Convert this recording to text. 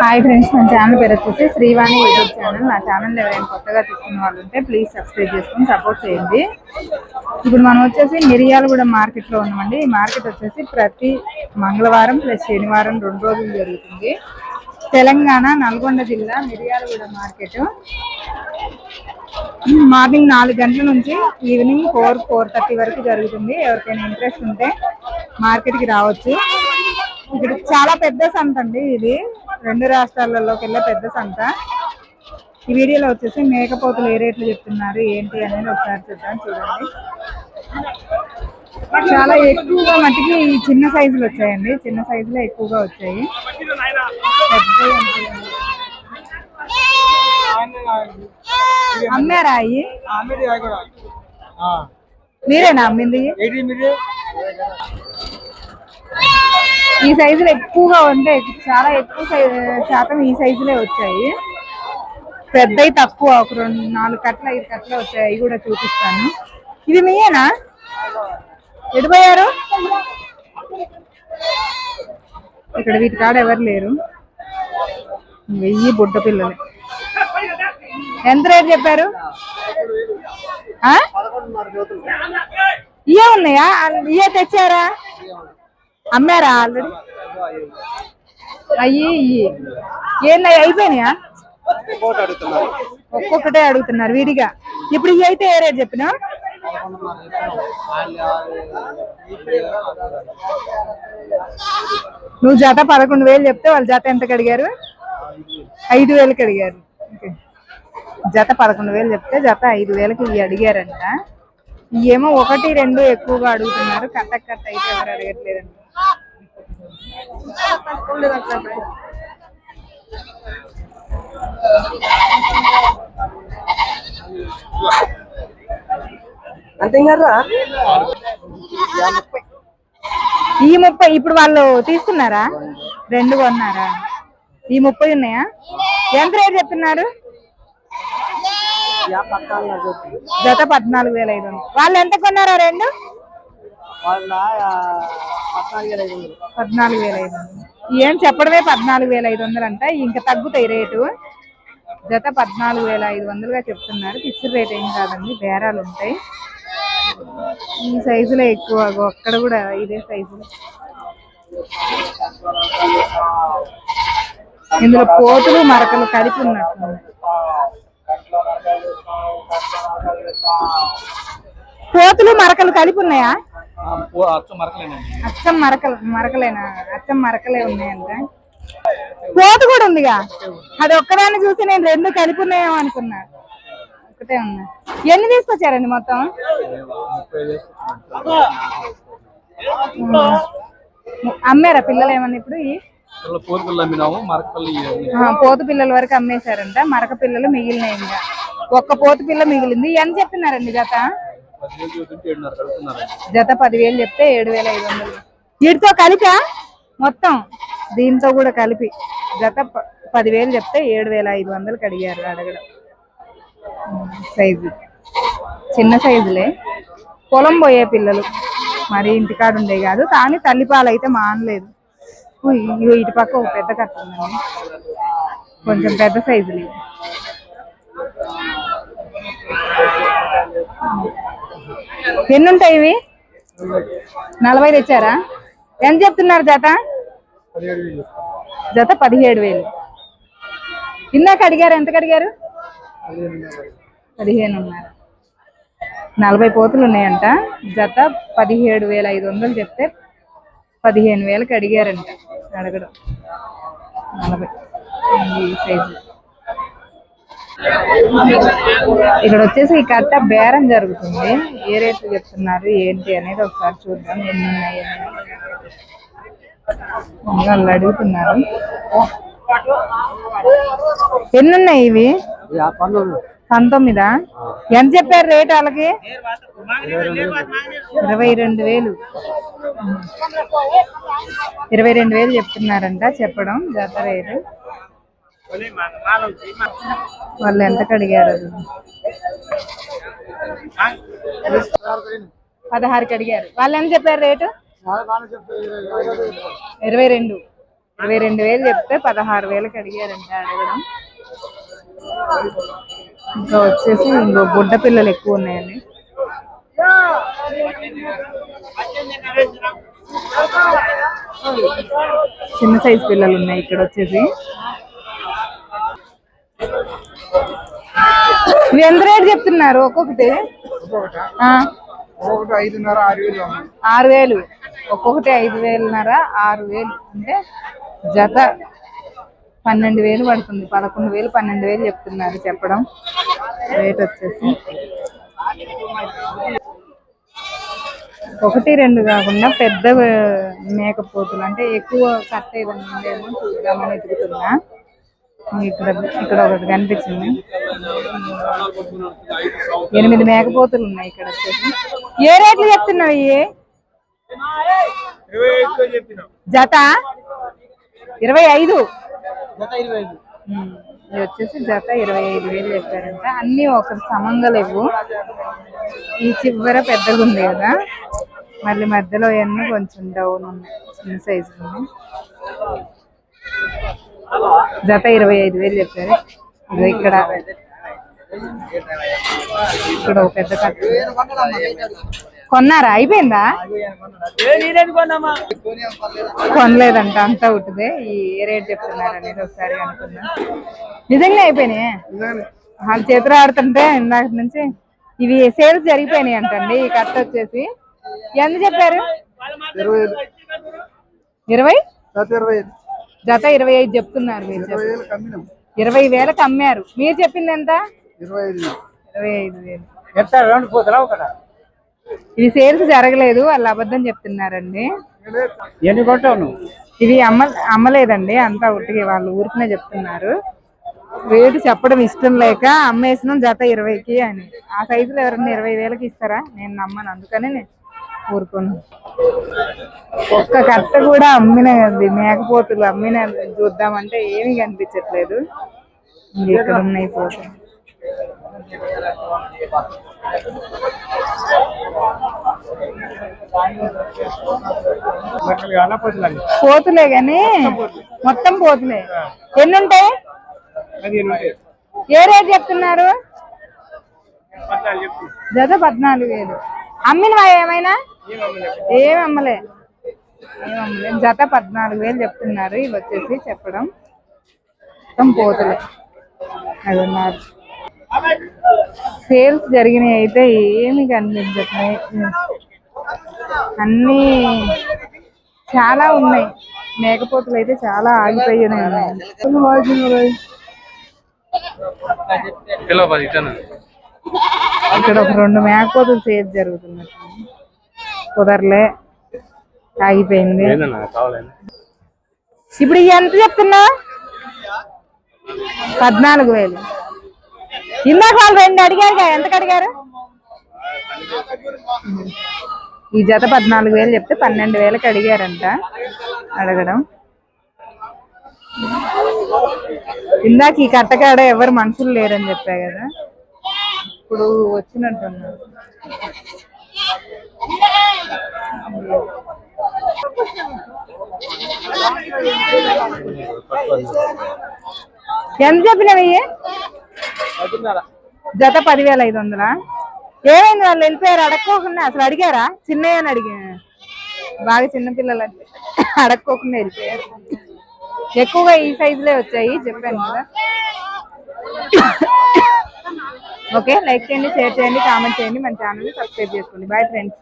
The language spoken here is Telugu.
హాయ్ ఫ్రెండ్స్ మన ఛానల్ పేరు వచ్చేసి శ్రీవాణి యూట్యూబ్ ఛానల్. నా ఛానల్ ఎవరైనా కొత్తగా తీసుకున్న వాళ్ళు ఉంటే ప్లీజ్ సబ్స్క్రైబ్ చేసుకొని సపోర్ట్ చేయండి. ఇప్పుడు మనం వచ్చేసి మిరియాలగూడ మార్కెట్లో ఉన్నామండి. ఈ మార్కెట్ వచ్చేసి ప్రతి మంగళవారం ప్లస్ శనివారం రెండు రోజులు జరుగుతుంది. తెలంగాణ నల్గొండ జిల్లా మిరియాలగూడ మార్కెట్. మార్నింగ్ నాలుగు గంటల నుంచి ఈవినింగ్ ఫోర్ ఫోర్ థర్టీ వరకు జరుగుతుంది. ఎవరికైనా ఇంట్రెస్ట్ ఉంటే మార్కెట్కి రావచ్చు. ఇక్కడ చాలా పెద్ద సంత అండి ఇది. రెండు రాష్ట్రాలలోకి వెళ్ళే పెద్ద సంత. ఈ వీడియోలో వచ్చేసి మేకపోతులు ఏ రేట్లు చెప్తున్నారు ఏంటి అనేది ఒకసారి చూద్దాం చూడండి. చాలా ఎక్కువగా మట్టికి ఈ చిన్న సైజులు వచ్చాయండి. చిన్న సైజులో ఎక్కువగా వచ్చాయి. అమ్మారా అయ్యి? మీరేనా అమ్మింది? ఈ సైజులు ఎక్కువగా ఉంటాయి. చాలా ఎక్కువ శాతం ఈ సైజులే వచ్చాయి. పెద్దవి తక్కువ ఒక రెండు నాలుగు కట్ల ఐదు కట్ల వచ్చాయి. కూడా చూపిస్తాను. ఇది మీయేనా? ఎడిపోయారు ఇక్కడ వీటి కాడ ఎవరు లేరు. వెయ్యి బుడ్డ పిల్లలు. ఎంత రేట్ చెప్పారు? ఆ? ఇయే ఉన్నాయా? ఇయే తెచ్చారా? అమ్మారా ఆల్రెడీ? అయ్యి ఇయ్యి. ఏందయ్య అయిపోయినాయా? ఒక్కొక్కటే అడుగుతున్నారు. విడిగా. ఇప్పుడు ఇవి అయితే ఏ రేట్ చెప్పినా నువ్వు జత పదకొండు వేలు చెప్తే వాళ్ళు జత ఎంతకు అడిగారు? ఐదు వేలకి అడిగారు. జత పదకొండు వేలు చెప్తే జత ఐదు వేలకి ఇవి అడిగారంట. ఏమో ఒకటి రెండు ఎక్కువగా అడుగుతున్నారు. కట్ట కట్ట అయితే ఎవరు అడగట్లేదండి ఈ ముప్పై ఇప్పుడు వాళ్ళు తీసుకున్నారా? రెండు కొన్నారా? ఈ ముప్పై ఉన్నాయా? ఎంత రేట్ చెప్తున్నారు? జత పద్నాలుగు వేల ఐదు వందలు. వాళ్ళు ఎంత కొన్నారా రెండు? వాళ్ళ పద్నాలుగు వేల ఐదు వందలు. ఏం చెప్పడమే పద్నాలుగు వేల ఐదు వందలు అంట. ఇంకా తగ్గుతాయి రేటు. జత పద్నాలుగు వేల ఐదు వందలుగా చెప్తున్నారు. ఫిక్స్డ్ రేట్ ఏం కాదండి బేరాలు ఉంటాయి. ఈ సైజులో ఎక్కువ అక్కడ కూడా ఇదే సైజు ఇందులో పోతులు మరకలు కలిపి ఉన్నట్టు. పోతులు మరకలు కలిపి ఉన్నాయా? అచ్చం మరకలు మరకలేనా? అచ్చం మరకలే ఉన్నాయంట. పోతు కూడా ఉందిగా. అది ఒక్కదాన్ని చూసి నేను రెండు కలిపి ఉన్నాయేమో అనుకున్నా. ఒకటే ఉన్నా. ఎన్ని తీసుకొచ్చారండి మొత్తం? అమ్మారా పిల్లలు ఏమన్నా ఇప్పుడు పోతు పిల్లల వరకు అమ్మేశారంట. మరక పిల్లలు మిగిలినాయి ఇంకా. ఒక్క పోతు పిల్ల మిగిలింది. ఎంత చెప్తున్నారండి జత జత పదివేలు చెప్తే ఏడు వేల ఐదు వందలు. వీటితో కలిపా? మొత్తం దీంతో కూడా కలిపి జత పదివేలు చెప్తే ఏడు వేల ఐదు వందలకి అడిగారు అడగడం. సైజు. చిన్న సైజులే. పొలం పోయే పిల్లలు. మరి ఇంటికాడ ఉండే కాదు. కానీ తల్లిపాలు అయితే మానలేదు. ఇటు పక్క ఒక పెద్ద కట్ట ఉందండి. కొంచెం పెద్ద సైజులు ఇవి. ఎన్ని ఉంటాయి ఇవి? నలభై తెచ్చారా? ఎంత చెప్తున్నారు జత? జత పదిహేడు వేలు. ఇందాక అడిగారు ఎంత అడిగారు? పదిహేను ఉన్నారు. నలభై పోతులు ఉన్నాయంట. జత పదిహేడు వేల ఐదు వందలు చెప్తే పదిహేను వేలకు అడిగారంట. అడగడం. నలభై. ఈ సైజు. ఇక్కడ వచ్చేసి ఈ కట్ట బేరం జరుగుతుంది. ఏ రేట్లు చెప్తున్నారు? ఏంటి అనేది ఒకసారి చూద్దాం. ఎన్ని ఉన్నాయి. వాళ్ళు అడుగుతున్నారు. ఎన్ని ఉన్నాయి ఇవి పంతొమ్మిది. పంతొమ్మిదా? ఎంత చెప్పారు రేట్ వాళ్ళకి? ఇరవై రెండు వేలు. ఇరవై రెండు వేలు చెప్తున్నారంట చెప్పడం. జత రేటు వాళ్ళు ఎంతకు అడిగారు అది? పదహారుకి అడిగారు. వాళ్ళు ఎంత చెప్పారు రేటు? ఇరవై రెండు. ఇరవై రెండు వేలు చెప్తే పదహారు వేలకు అడిగారంట అడగడం. ఇంకా వచ్చేసి ఇంకో గుడ్డ పిల్లలు ఎక్కువ ఉన్నాయండి. చిన్న సైజు పిల్లలు ఉన్నాయి ఇక్కడ వచ్చేసి. ఇవి ఎంత రేటు చెప్తున్నారు ఒక్కొక్కటి? ఆరు వేలు ఒక్కొక్కటి ఐదు వేలున్నర ఆరు వేలు అంటే జత పన్నెండు వేలు పడుతుంది. పదకొండు వేలు పన్నెండు వేలు చెప్తున్నారు చెప్పడం. రేట్ వచ్చేసి ఒకటి రెండు కాకుండా పెద్ద మేకపోతులు అంటే ఎక్కువ కట్ ఉందేమో చూద్దామని ఎదుగుతున్నా. ఇక్కడ ఇక్కడ ఒకటి కనిపించింది. ఎనిమిది మేకపోతులు ఉన్నాయి ఇక్కడ వచ్చేసి. ఏ రేట్లు చెప్తున్నావు ఇవి జత? ఇరవై ఐదు? ఇది వచ్చేసి జత ఇరవై ఐదు వేలు చెప్పారంట. అన్ని ఒకటి సమంగా లేవు. ఈ చివర పెద్దగా ఉంది కదా. మళ్ళీ మధ్యలో అవన్నీ కొంచెం డౌన్ ఉన్నాయి. చిన్న సైజు ఉన్నాయి. జత ఇరవై ఐదు వేలు చెప్పారు. ఇదిగో ఇక్కడ. ఇక్కడ ఒక పెద్ద కొన్నారా? అయిపోయిందా? కొనలేదంట అంతా ఉంటుంది ఈ ఏ రేట్ చెప్తున్నారు అనేది ఒకసారి అనుకున్నా నిజంగా అయిపోయినాయి? వాళ్ళ చేతులు ఆడుతుంటే ఇందాక నుంచి ఇవి సేల్స్ జరిగిపోయినాయి అంటండి ఈ కట్ట వచ్చేసి. ఎంత చెప్పారు? ఇరవై ఇరవై? జత ఇరవై ఐదు చెప్తున్నారు మీరు ఇరవై వేలకు అమ్మారు. మీరు చెప్పింది ఎంత ఇరవై ఐదు వేలు. ఇవి సేల్స్ జరగలేదు వాళ్ళు అబద్ధం చెప్తున్నారండి. ఇవి అమ్మ అమ్మలేదండి అంతా ఉట్టిగా వాళ్ళు ఊరికనే చెప్తున్నారు. రేటు చెప్పడం ఇష్టం లేక అమ్మేసిన జత ఇరవైకి అని. ఆ సైజులో ఎవరన్నా ఇరవై వేలకి ఇస్తారా? నేను నమ్మను అందుకని నేను ఊరుకోను. ఒక్క కట్ట కూడా అమ్మిన మేకపోతులు అమ్మిన చూద్దామంటే ఏమీ కనిపించట్లేదు. ఇంక ఇక్కడ ఉన్నాయి పోతులు పోతులే గాని మొత్తం పోతులే. ఎన్ని ఉంటాయి ఏ రేట్ చెప్తున్నారు? జత పద్నాలుగు వేలు. అమ్మినవా ఏమైనా? ఏం అమ్మలే జత పద్నాలుగు వేలు చెప్తున్నారు. ఇవి వచ్చేసి చెప్పడం. మొత్తం పోతులే. అది ఉన్నారు. సేల్స్ జరిగినాయి అయితే ఏమి కనిపించట్లేదు అన్నీ చాలా ఉన్నాయి. మేకపోతులు అయితే చాలా ఆగిపోయి ఉన్నాయి. ఇక్కడ ఒక రెండు మేకపోతులు సేల్స్ జరుగుతున్నట్టు. కుదరలే. ఆగిపోయింది. ఇప్పుడు ఎంత చెప్తున్నా? పద్నాలుగు వేలు. ఇందాక వాళ్ళు రెండు అడిగారు ఎంతకు అడిగారు? ఈ జత పద్నాలుగు వేలు చెప్తే పన్నెండు వేలకు అడిగారంట అడగడం. ఇందాక ఈ కట్టకాడ ఎవరు మనుషులు లేరని చెప్పా కదా. ఇప్పుడు వచ్చినట్టున్నారు. ఎంత చెప్పినవి జత పదివేల ఐదు వందలా? ఏమైంది వాళ్ళు వెళ్ళిపోయారు? అడక్కోకుండా అసలు అడిగారా? చిన్నయ్య అని అడిగా బాగా చిన్న పిల్లలు అంటే అడక్కోకుండా వెళ్ళిపోయారు. ఎక్కువగా ఈ సైజులే వచ్చాయి చెప్పాను కదా. ఓకే లైక్ చేయండి షేర్ చేయండి కామెంట్ చేయండి మన ఛానల్ని సబ్స్క్రైబ్ చేసుకోండి. Bye friends.